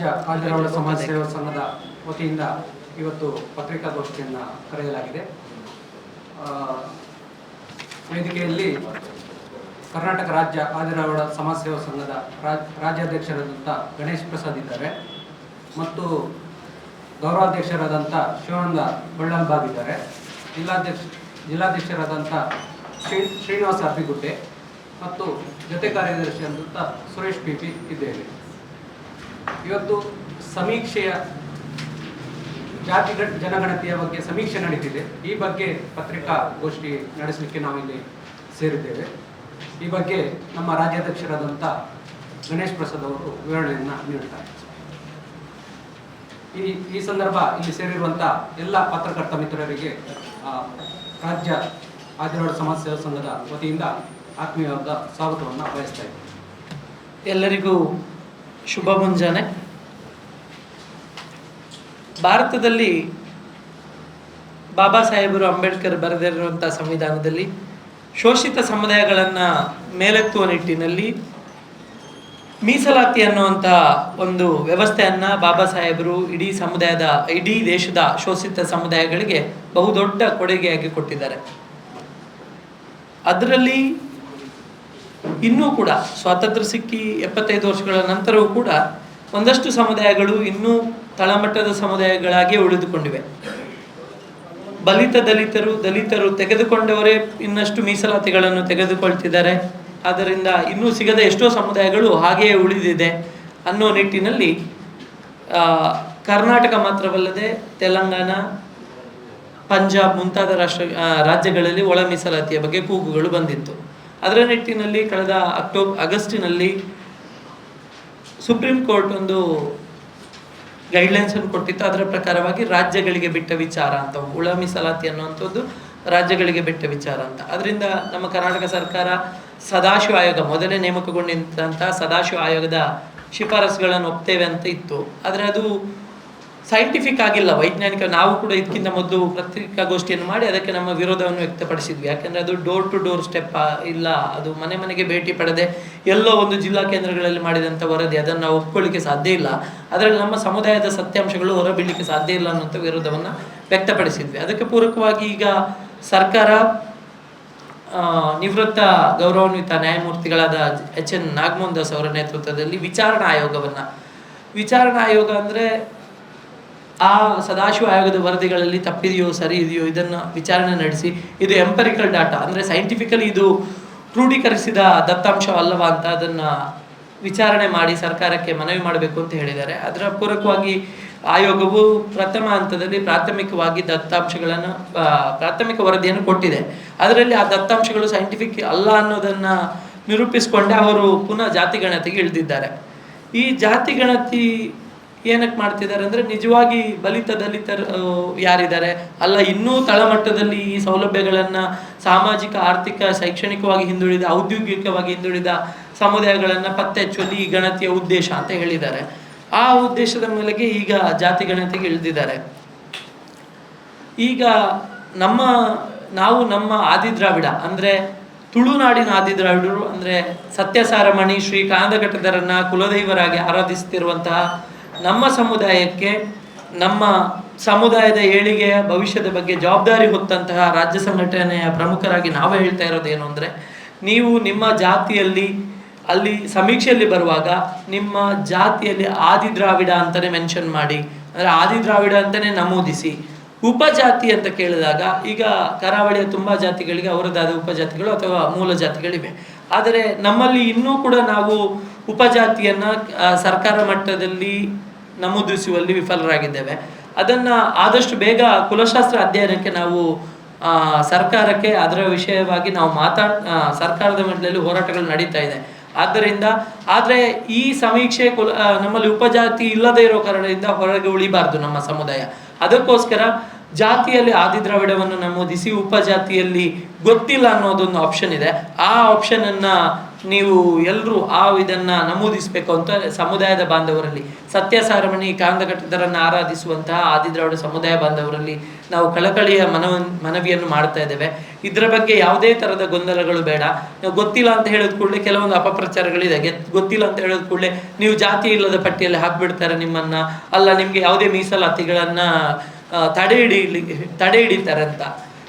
ರಾಜ್ಯ ಆದಿರಾವಳ ಸಮಾಜ ಸೇವಾ ಸಂಘದ ವತಿಯಿಂದ ಇವತ್ತು ಪತ್ರಿಕಾಗೋಷ್ಠಿಯನ್ನು ಕರೆಯಲಾಗಿದೆ. ವೇದಿಕೆಯಲ್ಲಿ ಕರ್ನಾಟಕ ರಾಜ್ಯ ಆದಿರಾವಳ ಸಮಾಜ ಸೇವಾ ಸಂಘದ ರಾಜ್ ರಾಜ್ಯಾಧ್ಯಕ್ಷರಾದಂಥ ಗಣೇಶ್ ಪ್ರಸಾದ್ ಇದ್ದಾರೆ ಮತ್ತು ಗೌರವಾಧ್ಯಕ್ಷರಾದಂಥ ಶಿವಾನಂದ ಬಳ್ಳಾಲ್ಬಾಗ್ ಇದ್ದಾರೆ. ಜಿಲ್ಲಾಧ್ಯಕ್ಷ ಜಿಲ್ಲಾಧ್ಯಕ್ಷರಾದಂಥ ಶ್ರೀ ಶ್ರೀನಿವಾಸ ಅರ್ಬಿಗುಡ್ಡೆ ಮತ್ತು ಜೊತೆ ಕಾರ್ಯದರ್ಶಿ ಅಂತ ಸುರೇಶ್ ಪಿ ಪಿ ಇದ್ದೇವೆ. ಇವತ್ತು ಸಮೀಕ್ಷೆಯ ಜಾತಿ ಗಣ- ಜನಗಣತಿಯ ಬಗ್ಗೆ ಸಮೀಕ್ಷೆ ನಡೀತಿದೆ. ಈ ಬಗ್ಗೆ ಪತ್ರಿಕಾಗೋಷ್ಠಿ ನಡೆಸಲಿಕ್ಕೆ ನಾವಿಲ್ಲಿ ಸೇರಿದ್ದೇವೆ. ಈ ಬಗ್ಗೆ ನಮ್ಮ ರಾಜ್ಯಾಧ್ಯಕ್ಷರಾದಂಥ ಗಣೇಶ್ ಪ್ರಸಾದ್ ಅವರು ವಿವರಣೆಯನ್ನು ನೀಡುತ್ತಾರೆ ಈ ಈ ಸಂದರ್ಭ ಇಲ್ಲಿ ಸೇರಿರುವಂಥ ಎಲ್ಲ ಪತ್ರಕರ್ತ ಮಿತ್ರರಿಗೆ ರಾಜ್ಯ ಆದಿರೋಡ ಸಮಾಜ ಸೇವಾ ಸಂಘದ ವತಿಯಿಂದ ಆತ್ಮೀಯವಾದ ಸ್ವಾಗತವನ್ನು ಬಯಸ್ತಾ ಇದ್ದೀನಿ. ಎಲ್ಲರಿಗೂ ಶುಭ ಮುಂಜಾನೆ ಭಾರತದಲ್ಲಿ ಬಾಬಾ ಸಾಹೇಬರು ಅಂಬೇಡ್ಕರ್ ಬರೆದಿರುವಂಥ ಸಂವಿಧಾನದಲ್ಲಿ ಶೋಷಿತ ಸಮುದಾಯಗಳನ್ನು ಮೇಲೆತ್ತುವ ನಿಟ್ಟಿನಲ್ಲಿ ಮೀಸಲಾತಿ ಅನ್ನುವಂಥ ಒಂದು ವ್ಯವಸ್ಥೆಯನ್ನು ಬಾಬಾ ಸಾಹೇಬರು ಇಡೀ ಸಮುದಾಯದ, ಇಡೀ ದೇಶದ ಶೋಷಿತ ಸಮುದಾಯಗಳಿಗೆ ಬಹುದೊಡ್ಡ ಕೊಡುಗೆಯಾಗಿ ಕೊಟ್ಟಿದ್ದಾರೆ. ಅದರಲ್ಲಿ ಇನ್ನೂ ಕೂಡ ಸ್ವಾತಂತ್ರ್ಯ ಸಿಕ್ಕಿ ಎಪ್ಪತ್ತೈದು ವರ್ಷಗಳ ನಂತರವೂ ಕೂಡ ಒಂದಷ್ಟು ಸಮುದಾಯಗಳು ಇನ್ನೂ ತಳಮಟ್ಟದ ಸಮುದಾಯಗಳಾಗಿ ಉಳಿದುಕೊಂಡಿವೆ. ಬಲಿತ ದಲಿತರು ದಲಿತರು ತೆಗೆದುಕೊಂಡವರೇ ಇನ್ನಷ್ಟು ಮೀಸಲಾತಿಗಳನ್ನು ತೆಗೆದುಕೊಳ್ತಿದ್ದಾರೆ. ಆದ್ದರಿಂದ ಇನ್ನೂ ಸಿಗದ ಎಷ್ಟೋ ಸಮುದಾಯಗಳು ಹಾಗೆಯೇ ಉಳಿದಿದೆ ಅನ್ನೋ ನಿಟ್ಟಿನಲ್ಲಿ ಕರ್ನಾಟಕ ಮಾತ್ರವಲ್ಲದೆ ತೆಲಂಗಾಣ, ಪಂಜಾಬ್ ಮುಂತಾದ ರಾಷ್ಟ್ರ ರಾಜ್ಯಗಳಲ್ಲಿ ಒಳ ಮೀಸಲಾತಿಯ ಬಗ್ಗೆ ಕೂಗುಗಳು ಬಂದಿತ್ತು. ಅದರ ನಿಟ್ಟಿನಲ್ಲಿ ಕಳೆದ ಅಕ್ಟೋಬರ್ ಆಗಸ್ಟಿನಲ್ಲಿ ಸುಪ್ರೀಂ ಕೋರ್ಟ್ ಒಂದು ಗೈಡ್ಲೈನ್ಸ್ ಅನ್ನು ಕೊಟ್ಟಿತ್ತು. ಅದರ ಪ್ರಕಾರವಾಗಿ ರಾಜ್ಯಗಳಿಗೆ ಬಿಟ್ಟ ವಿಚಾರ ಅಂತ ಉಳ ಮೀಸಲಾತಿ ಅನ್ನುವಂಥದ್ದು ರಾಜ್ಯಗಳಿಗೆ ಬಿಟ್ಟ ವಿಚಾರ ಅಂತ. ಅದರಿಂದ ನಮ್ಮ ಕರ್ನಾಟಕ ಸರ್ಕಾರ ಸದಾಶಿವ ಆಯೋಗ, ಮೊದಲೇ ನೇಮಕಗೊಂಡಿದ್ದಂತಹ ಸದಾಶಿವ ಆಯೋಗದ ಶಿಫಾರಸುಗಳನ್ನು ಒಪ್ತೇವೆ ಅಂತ ಇತ್ತು. ಆದರೆ ಅದು ಸೈಂಟಿಫಿಕ್ ಆಗಿಲ್ಲ, ವೈಜ್ಞಾನಿಕ, ನಾವು ಕೂಡ ಇದಕ್ಕಿಂತ ಮೊದಲು ಪತ್ರಿಕಾಗೋಷ್ಠಿಯನ್ನು ಮಾಡಿ ಅದಕ್ಕೆ ನಮ್ಮ ವಿರೋಧವನ್ನು ವ್ಯಕ್ತಪಡಿಸಿದ್ವಿ. ಯಾಕೆಂದ್ರೆ ಅದು ಡೋರ್ ಟು ಡೋರ್ ಸ್ಟೆಪ್ ಇಲ್ಲ, ಅದು ಮನೆ ಮನೆಗೆ ಭೇಟಿ ಪಡೆದೆ ಎಲ್ಲೋ ಒಂದು ಜಿಲ್ಲಾ ಕೇಂದ್ರಗಳಲ್ಲಿ ಮಾಡಿದಂಥ ವರದಿ, ಅದನ್ನು ನಾವು ಒಪ್ಕೊಳ್ಳಿಕ್ಕೆ ಸಾಧ್ಯ ಇಲ್ಲ. ಅದರಲ್ಲಿ ನಮ್ಮ ಸಮುದಾಯದ ಸತ್ಯಾಂಶಗಳು ಹೊರಬೀಳಲಿಕ್ಕೆ ಸಾಧ್ಯ ಇಲ್ಲ ಅನ್ನುವಂಥ ವಿರೋಧವನ್ನು ವ್ಯಕ್ತಪಡಿಸಿದ್ವಿ. ಅದಕ್ಕೆ ಪೂರಕವಾಗಿ ಈಗ ಸರ್ಕಾರ ನಿವೃತ್ತ ಗೌರವಾನ್ವಿತ ನ್ಯಾಯಮೂರ್ತಿಗಳಾದ ಎಚ್ ಎನ್ ನಾಗಮೋಹನ್ ದಾಸ್ ಅವರ ನೇತೃತ್ವದಲ್ಲಿ ವಿಚಾರಣಾ ಆಯೋಗವನ್ನ, ವಿಚಾರಣಾ ಆಯೋಗ ಅಂದ್ರೆ ಆ ಸದಾಶಿವ ಆಯೋಗದ ವರದಿಗಳಲ್ಲಿ ತಪ್ಪಿದೆಯೋ ಸರಿ ಇದೆಯೋ ಇದನ್ನು ವಿಚಾರಣೆ ನಡೆಸಿ ಇದು ಎಂಪರಿಕಲ್ ಡಾಟಾ ಅಂದರೆ ಸೈಂಟಿಫಿಕಲಿ ಇದು ಕ್ರೋಢೀಕರಿಸಿದ ದತ್ತಾಂಶವಲ್ಲವಾ ಅಂತ ಅದನ್ನು ವಿಚಾರಣೆ ಮಾಡಿ ಸರ್ಕಾರಕ್ಕೆ ಮನವಿ ಮಾಡಬೇಕು ಅಂತ ಹೇಳಿದ್ದಾರೆ. ಅದರ ಪೂರಕವಾಗಿ ಆಯೋಗವು ಪ್ರಥಮ ಹಂತದಲ್ಲಿ ಪ್ರಾಥಮಿಕವಾಗಿ ದತ್ತಾಂಶಗಳನ್ನು ಪ್ರಾಥಮಿಕ ವರದಿಯನ್ನು ಕೊಟ್ಟಿದೆ. ಅದರಲ್ಲಿ ಆ ದತ್ತಾಂಶಗಳು ಸೈಂಟಿಫಿಕ್ ಅಲ್ಲ ಅನ್ನೋದನ್ನು ನಿರೂಪಿಸಿಕೊಂಡೆ ಅವರು ಪುನಃ ಜಾತಿ ಗಣತಿಗೆ ಇಳಿದಿದ್ದಾರೆ. ಈ ಜಾತಿ ಗಣತಿ ಏನಕ್ಕೆ ಮಾಡ್ತಿದ್ದಾರೆ ಅಂದ್ರೆ ನಿಜವಾಗಿ ಬಲಿತ ದಲಿತರು ಯಾರಿದ್ದಾರೆ? ಅಲ್ಲ, ಇನ್ನೂ ತಳಮಟ್ಟದಲ್ಲಿ ಈ ಸೌಲಭ್ಯಗಳನ್ನು ಸಾಮಾಜಿಕ, ಆರ್ಥಿಕ, ಶೈಕ್ಷಣಿಕವಾಗಿ ಹಿಂದುಳಿದ, ಔದ್ಯೋಗಿಕವಾಗಿ ಹಿಂದುಳಿದ ಸಮುದಾಯಗಳನ್ನ ಪತ್ತೆ ಹಚ್ಚುವಲ್ಲಿ ಈ ಗಣತಿಯ ಉದ್ದೇಶ ಅಂತ ಹೇಳಿದ್ದಾರೆ. ಆ ಉದ್ದೇಶದ ಮೇಲೆಗೆ ಈಗ ಜಾತಿ ಗಣತಿಗೆ ಇಳಿದಿದ್ದಾರೆ. ಈಗ ನಮ್ಮ, ನಾವು ನಮ್ಮ ಆದಿ ದ್ರಾವಿಡ ಅಂದ್ರೆ ತುಳುನಾಡಿನ ಆದಿದ್ರಾವಿಡರು, ಅಂದ್ರೆ ಸತ್ಯಸಾರಮಣಿ ಶ್ರೀ ಕಾಂದಘಟ್ಟದರನ್ನ ಕುಲದೈವರಾಗಿ ಆರಾಧಿಸುತ್ತಿರುವಂತಹ ನಮ್ಮ ಸಮುದಾಯಕ್ಕೆ, ನಮ್ಮ ಸಮುದಾಯದ ಏಳಿಗೆಯ ಭವಿಷ್ಯದ ಬಗ್ಗೆ ಜವಾಬ್ದಾರಿ ಹೊತ್ತಂತಹ ರಾಜ್ಯ ಸಂಘಟನೆಯ ಪ್ರಮುಖರಾಗಿ ನಾವು ಹೇಳ್ತಾ ಇರೋದೇನು ಅಂದರೆ, ನೀವು ನಿಮ್ಮ ಜಾತಿಯಲ್ಲಿ, ಅಲ್ಲಿ ಸಮೀಕ್ಷೆಯಲ್ಲಿ ಬರುವಾಗ ನಿಮ್ಮ ಜಾತಿಯಲ್ಲಿ ಆದಿ ದ್ರಾವಿಡ ಅಂತಲೇ ಮೆನ್ಷನ್ ಮಾಡಿ, ಅಂದರೆ ಆದಿ ದ್ರಾವಿಡ ಅಂತಲೇ ನಮೂದಿಸಿ, ಉಪಜಾತಿ ಅಂತ ಕೇಳಿದಾಗ ಈಗ ಕರಾವಳಿಯ ತುಂಬ ಜಾತಿಗಳಿಗೆ ಅವರದಾದ ಉಪಜಾತಿಗಳು ಅಥವಾ ಮೂಲ ಜಾತಿಗಳಿವೆ. ಆದರೆ ನಮ್ಮಲ್ಲಿ ಇನ್ನೂ ಕೂಡ ನಾವು ಉಪಜಾತಿಯನ್ನು ಸರ್ಕಾರ ಮಟ್ಟದಲ್ಲಿ ನಮೂದಿಸುವಲ್ಲಿ ವಿಫಲರಾಗಿದ್ದೇವೆ. ಅದನ್ನ ಆದಷ್ಟು ಬೇಗ ಕುಲಶಾಸ್ತ್ರ ಅಧ್ಯಯನಕ್ಕೆ ನಾವು ಸರ್ಕಾರಕ್ಕೆ ಅದರ ವಿಷಯವಾಗಿ ನಾವು ಮಾತಾ ಸರ್ಕಾರದ ಮಟ್ಟದಲ್ಲಿ ಹೋರಾಟಗಳು ನಡೀತಾ ಇದೆ. ಆದ್ದರಿಂದ ಆದರೆ ಈ ಸಮೀಕ್ಷೆ ಕುಲ ನಮ್ಮಲ್ಲಿ ಉಪಜಾತಿ ಇಲ್ಲದೇ ಇರೋ ಕಾರಣದಿಂದ ಹೊರಗೆ ಉಳಿಬಾರ್ದು ನಮ್ಮ ಸಮುದಾಯ. ಅದಕ್ಕೋಸ್ಕರ ಜಾತಿಯಲ್ಲಿ ಆದಿ ದ್ರಾವಿಡವನ್ನು ನಮೂದಿಸಿ ಉಪಜಾತಿಯಲ್ಲಿ ಗೊತ್ತಿಲ್ಲ ಅನ್ನೋದೊಂದು ಆಪ್ಷನ್ ಇದೆ. ಆ ಆಪ್ಷನ್ ಅನ್ನ ನೀವು ಎಲ್ಲರೂ ಆ ಇದನ್ನ ನಮೂದಿಸಬೇಕು ಅಂತ ಸಮುದಾಯದ ಬಾಂಧವರಲ್ಲಿ. ಸತ್ಯಸಾರಮಣಿ ಕಾಂದಘಟ್ಟದರನ್ನು ಆರಾಧಿಸುವಂತಹ ಆದಿ ದ್ರಾವಿಡ ಸಮುದಾಯ ಬಾಂಧವರಲ್ಲಿ ನಾವು ಕಳಕಳಿಯ ಮನವ ಮನವಿಯನ್ನು ಮಾಡ್ತಾ ಇದ್ದೇವೆ. ಇದರ ಬಗ್ಗೆ ಯಾವುದೇ ತರದ ಗೊಂದಲಗಳು ಬೇಡ. ನಾವು ಗೊತ್ತಿಲ್ಲ ಅಂತ ಹೇಳಿದ ಕೂಡಲೇ ಕೆಲವೊಂದು ಅಪಪ್ರಚಾರಗಳಿದೆ. ಗೊತ್ತಿಲ್ಲ ಅಂತ ಹೇಳಿದ ಕೂಡಲೇ ನೀವು ಜಾತಿ ಇಲ್ಲದ ಪಟ್ಟಿಯಲ್ಲಿ ಹಾಕ್ಬಿಡ್ತಾರೆ ನಿಮ್ಮನ್ನ. ಅಲ್ಲ, ನಿಮ್ಗೆ ಯಾವುದೇ ಮೀಸಲಾತಿಗಳನ್ನ ತಡೆ ಹಿಡಿಯಲಿ ತಡೆ ಹಿಡಿತಾರೆ ಅಂತ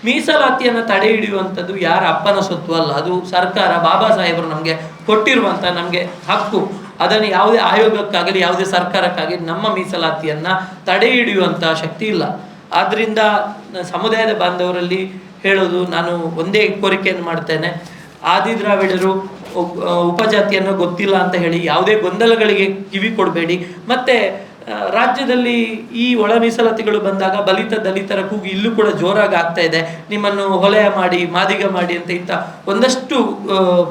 ಮೀಸಲಾತಿಯನ್ನು ತಡೆ ಹಿಡಿಯುವಂಥದ್ದು ಯಾರ ಅಪ್ಪನ ಸೊತ್ತು ಅಲ್ಲ. ಅದು ಸರ್ಕಾರ, ಬಾಬಾ ಸಾಹೇಬರು ನಮಗೆ ಕೊಟ್ಟಿರುವಂಥ ನಮಗೆ ಹಕ್ಕು. ಅದನ್ನು ಯಾವುದೇ ಆಯೋಗಕ್ಕಾಗಲಿ, ಯಾವುದೇ ಸರ್ಕಾರಕ್ಕಾಗಲಿ ನಮ್ಮ ಮೀಸಲಾತಿಯನ್ನ ತಡೆ ಹಿಡಿಯುವಂಥ ಶಕ್ತಿ ಇಲ್ಲ. ಆದ್ದರಿಂದ ಸಮುದಾಯದ ಬಾಂಧವರಲ್ಲಿ ಹೇಳೋದು ನಾನು ಒಂದೇ ಕೋರಿಕೆಯನ್ನು ಮಾಡ್ತೇನೆ. ಆದಿ ದ್ರಾವಿಡರು ಉಪ್- ಉಪಜಾತಿಯನ್ನು ಗೊತ್ತಿಲ್ಲ ಅಂತ ಹೇಳಿ ಯಾವುದೇ ಗೊಂದಲಗಳಿಗೆ ಕಿವಿ ಕೊಡಬೇಡಿ. ಮತ್ತೆ ರಾಜ್ಯದಲ್ಲಿ ಈ ಒಳ ಮೀಸಲಾತಿಗಳು ಬಂದಾಗ ಬಲಿತ ದಲಿತರ ಕೂಗು ಇಲ್ಲೂ ಕೂಡ ಜೋರಾಗಿ ಆಗ್ತಾ ಇದೆ. ನಿಮ್ಮನ್ನು ಹೊಲೆಯ ಮಾಡಿ, ಮಾದಿಗ ಮಾಡಿ ಅಂತ ಇಂಥ ಒಂದಷ್ಟು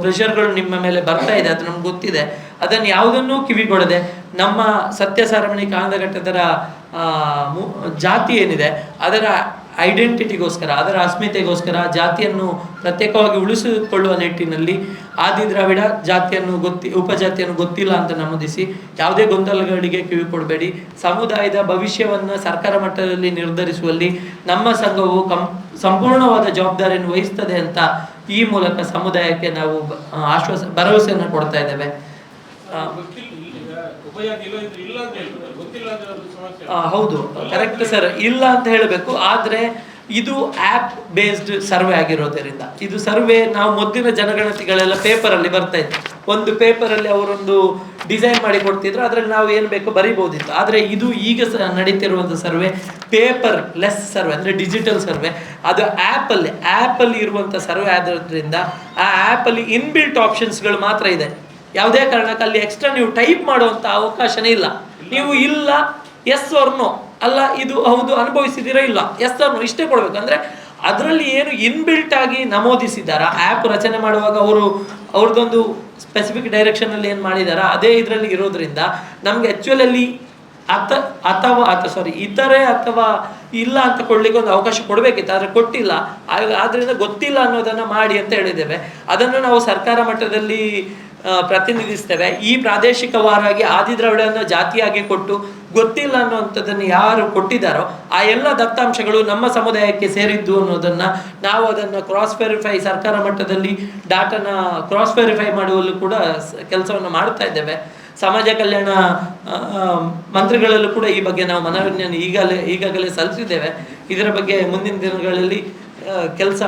ಪ್ರೆಷರ್ಗಳು ನಿಮ್ಮ ಮೇಲೆ ಬರ್ತಾ ಇದೆ. ಅದು ನಮ್ಗೆ ಗೊತ್ತಿದೆ. ಅದನ್ನು ಯಾವುದನ್ನೂ ಕಿವಿಗೊಡದೆ ನಮ್ಮ ಸತ್ಯ ಸಾರಮಣಿ ಕಾಂದಘಟ್ಟದರ ಜಾತಿ ಏನಿದೆ, ಅದರ ಐಡೆಂಟಿಟಿಗೋಸ್ಕರ ಅದರ ಅಸ್ಮಿತೆಗೋಸ್ಕರ ಜಾತಿಯನ್ನು ಪ್ರತ್ಯೇಕವಾಗಿ ಉಳಿಸಿಕೊಳ್ಳುವ ನಿಟ್ಟಿನಲ್ಲಿ ಆದಿ ದ್ರಾವಿಡ ಜಾತಿಯನ್ನು ಗೊತ್ತಿ, ಉಪಜಾತಿಯನ್ನು ಗೊತ್ತಿಲ್ಲ ಅಂತ ನಮೂದಿಸಿ ಯಾವುದೇ ಗೊಂದಲಗಳಿಗೆ ಕಿವಿ ಕೊಡಬೇಡಿ. ಸಮುದಾಯದ ಭವಿಷ್ಯವನ್ನು ಸರ್ಕಾರ ಮಟ್ಟದಲ್ಲಿ ನಿರ್ಧರಿಸುವಲ್ಲಿ ನಮ್ಮ ಸಂಘವು ಕಂ, ಸಂಪೂರ್ಣವಾದ ಜವಾಬ್ದಾರಿಯನ್ನು ವಹಿಸ್ತದೆ ಅಂತ ಈ ಮೂಲಕ ಸಮುದಾಯಕ್ಕೆ ನಾವು ಆಶ್ವಾಸ, ಭರವಸೆಯನ್ನು ಕೊಡ್ತಾ ಇದ್ದೇವೆ. ಹೌದು. ಕರೆಕ್ಟ್ ಸರ್ ಇಲ್ಲ ಅಂತ ಹೇಳಬೇಕು. ಆದ್ರೆ ಇದು ಆಪ್ ಬೇಸ್ಡ್ ಸರ್ವೆ ಆಗಿರೋದರಿಂದ. ಇದು ಸರ್ವೆ ನಾವು ಮೊದಲಿನ ಜನಗಣತಿಗಳೆಲ್ಲ ಪೇಪರ್ ಅಲ್ಲಿ ಬರ್ತಾ ಇತ್ತು. ಒಂದು ಪೇಪರ್ ಅಲ್ಲಿ ಅವರೊಂದು ಡಿಸೈನ್ ಮಾಡಿ ಕೊಡ್ತಿದ್ರು. ಅದ್ರಲ್ಲಿ ನಾವು ಏನು ಬೇಕೋ ಬರಿಬಹುದಿತ್ತು. ಆದ್ರೆ ಇದು ಈಗ ಸ ನಡೀತಿರುವಂತ ಸರ್ವೆ ಪೇಪರ್ ಲೆಸ್ ಸರ್ವೆ ಅಂದ್ರೆ ಡಿಜಿಟಲ್ ಸರ್ವೆ ಅದು ಆಪ್ ಅಲ್ಲಿ ಇರುವಂತ ಸರ್ವೆ ಆದ್ರಿಂದ ಆ ಆಪ್ ಅಲ್ಲಿ ಇನ್ಬಿಲ್ಟ್ ಆಪ್ಷನ್ಸ್ಗಳು ಮಾತ್ರ ಇದೆ. ಯಾವುದೇ ಕಾರಣಕ್ಕೆ ಅಲ್ಲಿ ಎಕ್ಸ್ಟ್ರಾ ನೀವು ಟೈಪ್ ಮಾಡುವಂತ ಅವಕಾಶನೇ ಇಲ್ಲ. ನೀವು ಇಲ್ಲ ಎಸ್ ನೋ ಅಲ್ಲ, ಇದು ಹೌದು, ಅನುಭವಿಸಿದಿರೋ ಇಲ್ಲ? ಎಸ್ ನೋ ಇಷ್ಟೇ ಕೊಡ್ಬೇಕು. ಅಂದ್ರೆ ಅದರಲ್ಲಿ ಏನು ಇನ್ಬಿಲ್ಟ್ ಆಗಿ ನಮೂದಿಸಿದಾರ ಆ್ಯಪ್ ರಚನೆ ಮಾಡುವಾಗ ಅವರು, ಅವ್ರದ್ದೊಂದು ಸ್ಪೆಸಿಫಿಕ್ ಡೈರೆಕ್ಷನ್ ಅಲ್ಲಿ ಏನು ಮಾಡಿದಾರ? ಅದೇ ಇದರಲ್ಲಿ ಇರೋದ್ರಿಂದ ನಮ್ಗೆ ಆಕ್ಚುಲ್ ಅಥ ಅಥವಾ ಅಥ ಸಾರಿ ಇತರೆ ಅಥವಾ ಇಲ್ಲ ಅಂತ ಕೊಡ್ಲಿಕ್ಕೆ ಒಂದು ಅವಕಾಶ ಕೊಡಬೇಕಿತ್ತು, ಆದರೆ ಕೊಟ್ಟಿಲ್ಲ. ಆದ್ದರಿಂದ ಗೊತ್ತಿಲ್ಲ ಅನ್ನೋದನ್ನು ಮಾಡಿ ಅಂತ ಹೇಳಿದ್ದೇವೆ. ಅದನ್ನು ನಾವು ಸರ್ಕಾರ ಮಟ್ಟದಲ್ಲಿ ಪ್ರತಿನಿಧಿಸ್ತೇವೆ. ಈ ಪ್ರಾದೇಶಿಕವಾರಾಗಿ ಆದಿದ್ರವಿಡನ್ನು ಜಾತಿಯಾಗಿ ಕೊಟ್ಟು ಗೊತ್ತಿಲ್ಲ ಅನ್ನುವಂಥದ್ದನ್ನು ಯಾರು ಕೊಟ್ಟಿದ್ದಾರೋ, ಆ ಎಲ್ಲ ದತ್ತಾಂಶಗಳು ನಮ್ಮ ಸಮುದಾಯಕ್ಕೆ ಸೇರಿದ್ದು ಅನ್ನೋದನ್ನು ನಾವು ಅದನ್ನು ಕ್ರಾಸ್ ವೆರಿಫೈ ಸರ್ಕಾರ ಮಟ್ಟದಲ್ಲಿ ಡಾಟಾನ ಕ್ರಾಸ್ ವೆರಿಫೈ ಮಾಡುವಲ್ಲೂ ಕೂಡ ಕೆಲಸವನ್ನು ಮಾಡ್ತಾ ಇದ್ದೇವೆ. ಸಮಾಜ ಕಲ್ಯಾಣ ಮಂತ್ರಿಗಳಲ್ಲೂ ಕೂಡ ಈ ಬಗ್ಗೆ ನಾವು ಮನವಿಯನ್ನು ಈಗಲೇ, ಈಗಾಗಲೇ ಸಲ್ಲಿಸಿದ್ದೇವೆ. ಇದರ ಬಗ್ಗೆ ಮುಂದಿನ ದಿನಗಳಲ್ಲಿ ಕೆಲಸ,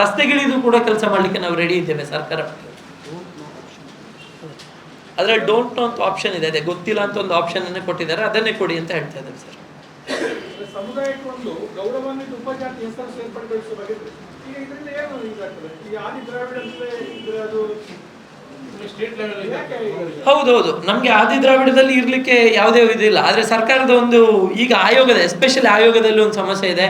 ರಸ್ತೆಗಿಳಿದು ಕೂಡ ಕೆಲಸ ಮಾಡಲಿಕ್ಕೆ ನಾವು ರೆಡಿ ಇದ್ದೇವೆ ಸರ್ಕಾರ ಅದರಲ್ಲಿ ಡೋಂಟ್ ನೋ ಅಂತ ಆಪ್ಷನ್ ಇದೆ. ಅದೇ ಗೊತ್ತಿಲ್ಲ ಅಂತ ಒಂದು ಆಪ್ಷನ್ ಅನ್ನೇ ಕೊಟ್ಟಿದ್ದಾರೆ. ಅದನ್ನೇ ಕೊಡಿ ಅಂತ ಹೇಳ್ತಾ ಇದ್ದಾರೆ ಸರ್. ಸಮುದಾಯಕ್ಕೆ ಹೌದೌದು ನಮಗೆ ಆದಿ ದ್ರಾವಿಡದಲ್ಲಿ ಇರಲಿಕ್ಕೆ ಯಾವುದೇ ಇದಿಲ್ಲ ಆದರೆ ಸರ್ಕಾರದ ಒಂದು ಈಗ ಆಯೋಗದ ಎಸ್ಪೆಷಲಿ ಆಯೋಗದಲ್ಲಿ ಒಂದು ಸಮಸ್ಯೆ ಇದೆ.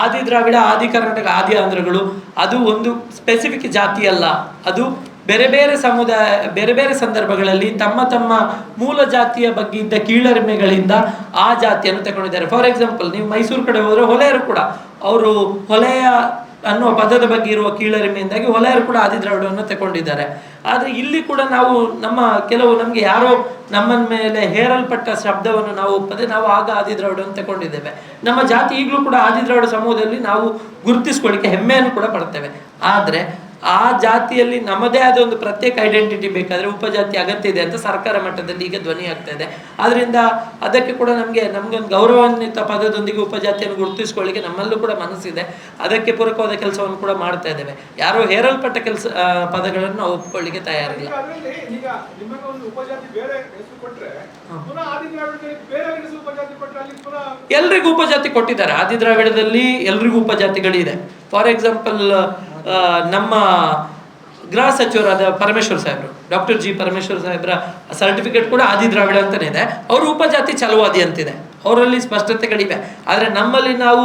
ಆದಿ ದ್ರಾವಿಡ ಆದಿ ಕರ್ನಾಟಕ ಆದಿ ಆಂಧ್ರಗಳು ಅದು ಒಂದು ಸ್ಪೆಸಿಫಿಕ್ ಜಾತಿ ಅಲ್ಲ. ಅದು ಬೇರೆ ಬೇರೆ ಸಮುದಾಯ ಬೇರೆ ಬೇರೆ ಸಂದರ್ಭಗಳಲ್ಲಿ ತಮ್ಮ ತಮ್ಮ ಮೂಲ ಜಾತಿಯ ಬಗ್ಗೆ ಇದ್ದ ಕೀಳರಿಮೆಗಳಿಂದ ಆ ಜಾತಿಯನ್ನು ತಗೊಂಡಿದ್ದಾರೆ. ಫಾರ್ ಎಕ್ಸಾಂಪಲ್ ನೀವು ಮೈಸೂರು ಕಡೆ ಹೋದರೆ ಹೊಲೆಯರು ಕೂಡ ಅವರು ಹೊಲೆಯ ಅನ್ನುವ ಪದದ ಬಗ್ಗೆ ಇರುವ ಕೀಳರಿಮೆಯಿಂದಾಗಿ ಹೊಲೆಯರು ಕೂಡ ಆದಿ ದ್ರಾವಿಡವನ್ನು ತಗೊಂಡಿದ್ದಾರೆ. ಆದ್ರೆ ಇಲ್ಲಿ ಕೂಡ ನಾವು ನಮ್ಮ ಕೆಲವು ನಮಗೆ ಯಾರೋ ನಮ್ಮ ಮೇಲೆ ಹೇರಲ್ಪಟ್ಟ ಶಬ್ದವನ್ನು ನಾವು ಒಪ್ಪದೆ ನಾವು ಆಗ ಆದಿ ದ್ರಾವಿಡವನ್ನು ತಗೊಂಡಿದ್ದೇವೆ. ನಮ್ಮ ಜಾತಿ ಈಗಲೂ ಕೂಡ ಆದಿ ದ್ರಾವಿಡ ಸಮೂಹದಲ್ಲಿ ನಾವು ಗುರುತಿಸ್ಕೊಳ್ಳಿಕ್ಕೆ ಹೆಮ್ಮೆಯನ್ನು ಕೂಡ ಪಡ್ತೇವೆ. ಆದ್ರೆ ಆ ಜಾತಿಯಲ್ಲಿ ನಮ್ಮದೇ ಆದ ಒಂದು ಪ್ರತ್ಯೇಕ ಐಡೆಂಟಿಟಿ ಬೇಕಾದ್ರೆ ಉಪಜಾತಿ ಅಗತ್ಯ ಇದೆ ಅಂತ ಸರ್ಕಾರ ಮಟ್ಟದಲ್ಲಿ ಈಗ ಧ್ವನಿ ಆಗ್ತಾ ಇದೆ. ಆದ್ದರಿಂದ ಅದಕ್ಕೆ ಕೂಡ ನಮಗೆ ನಮಗೊಂದು ಗೌರವಾನ್ವಿತ ಪದದೊಂದಿಗೆ ಉಪಜಾತಿಯನ್ನು ಗುರುತಿಸ್ಕೊಳ್ಳಿಕ್ಕೆ ನಮ್ಮಲ್ಲೂ ಕೂಡ ಮನಸ್ಸಿದೆ. ಅದಕ್ಕೆ ಪೂರಕವಾದ ಕೆಲಸವನ್ನು ಕೂಡ ಮಾಡ್ತಾ ಇದ್ದೇವೆ. ಯಾರೋ ಹೇರಲ್ಪಟ್ಟ ಕೆಲಸ ಪದಗಳನ್ನು ನಾವು ಒಪ್ಕೊಳ್ಳಿಕ್ಕೆ ತಯಾರಿಲ್ಲ. ಎಲ್ರಿಗೂ ಉಪಜಾತಿ ಕೊಟ್ಟಿದ್ದಾರೆ. ಆದಿ ದ್ರಾವಿಡದಲ್ಲಿ ಎಲ್ರಿಗೂ ಉಪಜಾತಿಗಳಿದೆ. ಫಾರ್ ಎಕ್ಸಾಂಪಲ್ ನಮ್ಮ ಗೃಹ ಸಚಿವರಾದ ಪರಮೇಶ್ವರ್ ಸಾಹೇಬರು, ಡಾಕ್ಟರ್ ಜಿ ಪರಮೇಶ್ವರ್ ಸಾಹೇಬ್ರ ಸರ್ಟಿಫಿಕೇಟ್ ಕೂಡ ಆದಿ ದ್ರಾವಿಡ ಅಂತಲೇ ಇದೆ. ಅವರು ಉಪಜಾತಿ ಚಲುವಾದಿ ಅಂತಿದೆ. ಅವರಲ್ಲಿ ಸ್ಪಷ್ಟತೆಗಳಿವೆ. ಆದರೆ ನಮ್ಮಲ್ಲಿ ನಾವು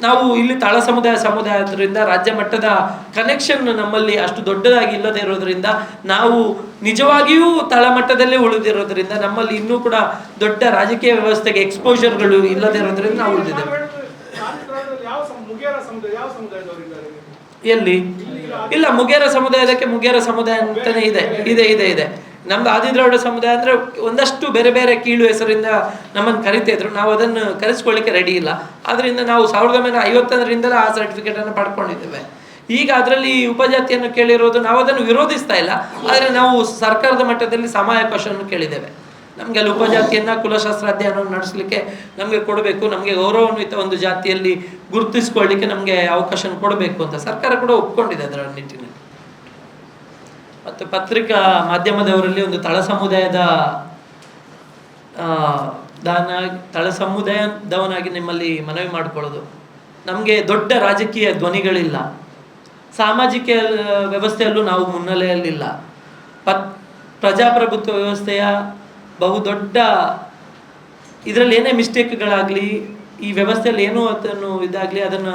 ನಾವು ಇಲ್ಲಿ ತಳ ಸಮುದಾಯ ಸಮುದಾಯ ಆದ್ದರಿಂದ ರಾಜ್ಯ ಮಟ್ಟದ ಕನೆಕ್ಷನ್ ನಮ್ಮಲ್ಲಿ ಅಷ್ಟು ದೊಡ್ಡದಾಗಿ ಇಲ್ಲದೆ ಇರೋದ್ರಿಂದ ನಾವು ನಿಜವಾಗಿಯೂ ತಳಮಟ್ಟದಲ್ಲೇ ಉಳಿದಿರೋದ್ರಿಂದ ನಮ್ಮಲ್ಲಿ ಇನ್ನೂ ಕೂಡ ದೊಡ್ಡ ರಾಜಕೀಯ ವ್ಯವಸ್ಥೆಗೆ ಎಕ್ಸ್ಪೋಜರ್ಗಳು ಇಲ್ಲದೆ ಇರೋದ್ರಿಂದ ನಾವು ಉಳಿದಿದ್ದೇವೆ ನಾವು ಹೇಳೋದು ಆದಿ ದ್ರಾವಿಡದಲ್ಲಿ ಯಾವ ಸಮ- ಮುಗಿಯರ ಸಮುದಾಯ ಯಾವ ಸಮುದಾಯದವರು ಇದ್ದಾರೆ ಎಲ್ಲಿ? ಇಲ್ಲ, ಮುಗೇರ ಸಮುದಾಯದಕ್ಕೆ ಮುಗೇರ ಸಮುದಾಯ ಅಂತಾನೆ ಇದೆ. ಇದೆ ಇದೆ ಇದೆ. ನಮ್ದು ಆದಿದ್ರಾವಿಡ ಸಮುದಾಯ ಅಂದ್ರೆ ಒಂದಷ್ಟು ಬೇರೆ ಬೇರೆ ಕೀಳು ಹೆಸರಿಂದ ನಮ್ಮನ್ನು ಕರಿತಾ ಇದ್ರು. ನಾವು ಅದನ್ನು ಕರೆಸ್ಕೊಳ್ಳಿಕ್ಕೆ ರೆಡಿ ಇಲ್ಲ. ಆದ್ರಿಂದ ನಾವು ಸಾವಿರದ ಒಂಬೈನೂರ ಐವತ್ತೊಂದರಿಂದಲೇ ಆ ಸರ್ಟಿಫಿಕೇಟ್ ಅನ್ನು ಪಡ್ಕೊಂಡಿದ್ದೇವೆ. ಈಗ ಅದರಲ್ಲಿ ಉಪಜಾತಿಯನ್ನು ಕೇಳಿರೋದು ನಾವು ಅದನ್ನು ವಿರೋಧಿಸ್ತಾ ಇಲ್ಲ. ಆದರೆ ನಾವು ಸರ್ಕಾರದ ಮಟ್ಟದಲ್ಲಿ ಸಮಯಾವಕಾಶವನ್ನು ಕೇಳಿದ್ದೇವೆ. ನಮಗೆ ಅಲ್ಲಿ ಉಪಜಾತಿಯನ್ನ ಕುಲಶಾಸ್ತ್ರ ಅಧ್ಯಯನವನ್ನು ನಡೆಸಲಿಕ್ಕೆ ನಮಗೆ ಕೊಡಬೇಕು, ನಮಗೆ ಗೌರವಾನ್ವಿತ ಒಂದು ಜಾತಿಯಲ್ಲಿ ಗುರುತಿಸ್ಕೊಳ್ಳಿಕ್ಕೆ ನಮಗೆ ಅವಕಾಶ ಕೊಡಬೇಕು ಅಂತ ಸರ್ಕಾರ ಕೂಡ ಒಪ್ಕೊಂಡಿದೆ ಅದರ ನಿಟ್ಟಿನಲ್ಲಿ. ಮತ್ತು ಪತ್ರಿಕಾ ಮಾಧ್ಯಮದವರಲ್ಲಿ ಒಂದು ತಳ ಸಮುದಾಯದ ದಾನ, ತಳ ಸಮುದಾಯದವನಾಗಿ ನಿಮ್ಮಲ್ಲಿ ಮನವಿ ಮಾಡಿಕೊಳ್ಳೋದು. ನಮಗೆ ದೊಡ್ಡ ರಾಜಕೀಯ ಧ್ವನಿಗಳಿಲ್ಲ. ಸಾಮಾಜಿಕ ವ್ಯವಸ್ಥೆಯಲ್ಲೂ ನಾವು ಮುನ್ನೆಲೆಯಲ್ಲಿಲ್ಲ. ಪತ್, ಪ್ರಜಾಪ್ರಭುತ್ವ ವ್ಯವಸ್ಥೆಯ ಬಹುದೊಡ್ಡ ಇದರಲ್ಲಿ ಏನೇ ಮಿಸ್ಟೇಕ್ಗಳಾಗಲಿ, ಈ ವ್ಯವಸ್ಥೆಯಲ್ಲಿ ಏನೋ ಅದನ್ನು ಇದಾಗಲಿ, ಅದನ್ನು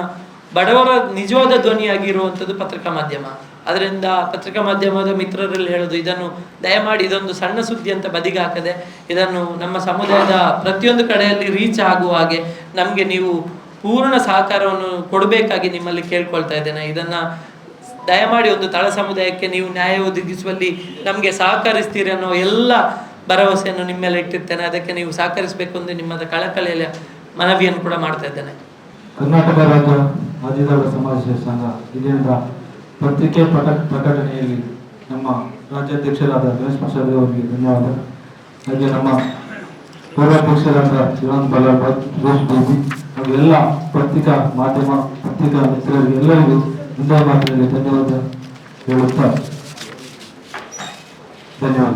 ಬಡವರ ನಿಜವಾದ ಧ್ವನಿಯಾಗಿರುವಂಥದ್ದು ಪತ್ರಿಕಾ ಮಾಧ್ಯಮ. ಅದರಿಂದ ಪತ್ರಿಕಾ ಮಾಧ್ಯಮದ ಮಿತ್ರರಲ್ಲಿ ಹೇಳೋದು, ಇದನ್ನು ದಯಮಾಡಿ ಇದೊಂದು ಸಣ್ಣ ಸುದ್ದಿ ಅಂತ ಬದಿಗೆ ಹಾಕದೆ, ಇದನ್ನು ನಮ್ಮ ಸಮುದಾಯದ ಪ್ರತಿಯೊಂದು ಕಡೆಯಲ್ಲಿ ರೀಚ್ ಆಗುವ ಹಾಗೆ ನಮಗೆ ನೀವು ಪೂರ್ಣ ಸಹಕಾರವನ್ನು ಕೊಡಬೇಕಾಗಿ ನಿಮ್ಮಲ್ಲಿ ಕೇಳ್ಕೊಳ್ತಾ ಇದ್ದೇನೆ. ಇದನ್ನು ದಯಮಾಡಿ ಒಂದು ತಳ ಸಮುದಾಯಕ್ಕೆ ನೀವು ನ್ಯಾಯ ಒದಗಿಸುವಲ್ಲಿ ನಮಗೆ ಸಹಕರಿಸ್ತೀರಿ ಅನ್ನೋ ಎಲ್ಲ ಭರವಸೆಯನ್ನು ನಿಮ್ಮೆಲ್ಲ ಮೇಲೆ ಇಟ್ಟಿರ್ತೇನೆ. ಅದಕ್ಕೆ ನೀವು ಸಹಕರಿಸಬೇಕು ಎಂದು ನಿಮ್ಮದ ಕಳಕಳಿಯಲ್ಲಿ ಮನವಿಯನ್ನು ಕೂಡ ಮಾಡ್ತಾ ಇದ್ದೇನೆ. ಕರ್ನಾಟಕ ರಾಜ್ಯ ಆದಿದಾರ ಸಮಾಜ ಸಂಘ ಇಲ್ಲಿಂದ ಪತ್ರಿಕೆ ಪ್ರಕಟ ಪ್ರಕಟಣೆಯಲ್ಲಿ ನಮ್ಮ ರಾಜ್ಯಾಧ್ಯಕ್ಷರಾದ ಗಣೇಶ್ ಪ್ರಸಾದ್ ಅವರಿಗೆ ಧನ್ಯವಾದ. ಹಾಗೆ ನಮ್ಮ ಪೂರ್ವಾಧ್ಯಕ್ಷರಾದ ಶಿವನ್ ಜೋಶ್ ಬೇಬಿ ಹಾಗೂ ಎಲ್ಲ ಪತ್ರಿಕಾ ಮಾಧ್ಯಮ, ಪತ್ರಿಕಾ ಮಿತ್ರರಿಗೆ ಎಲ್ಲರಿಗೂ ಮುಂದಾಗಿ ಧನ್ಯವಾದ ಹೇಳುತ್ತಾ ಧನ್ಯವಾದ.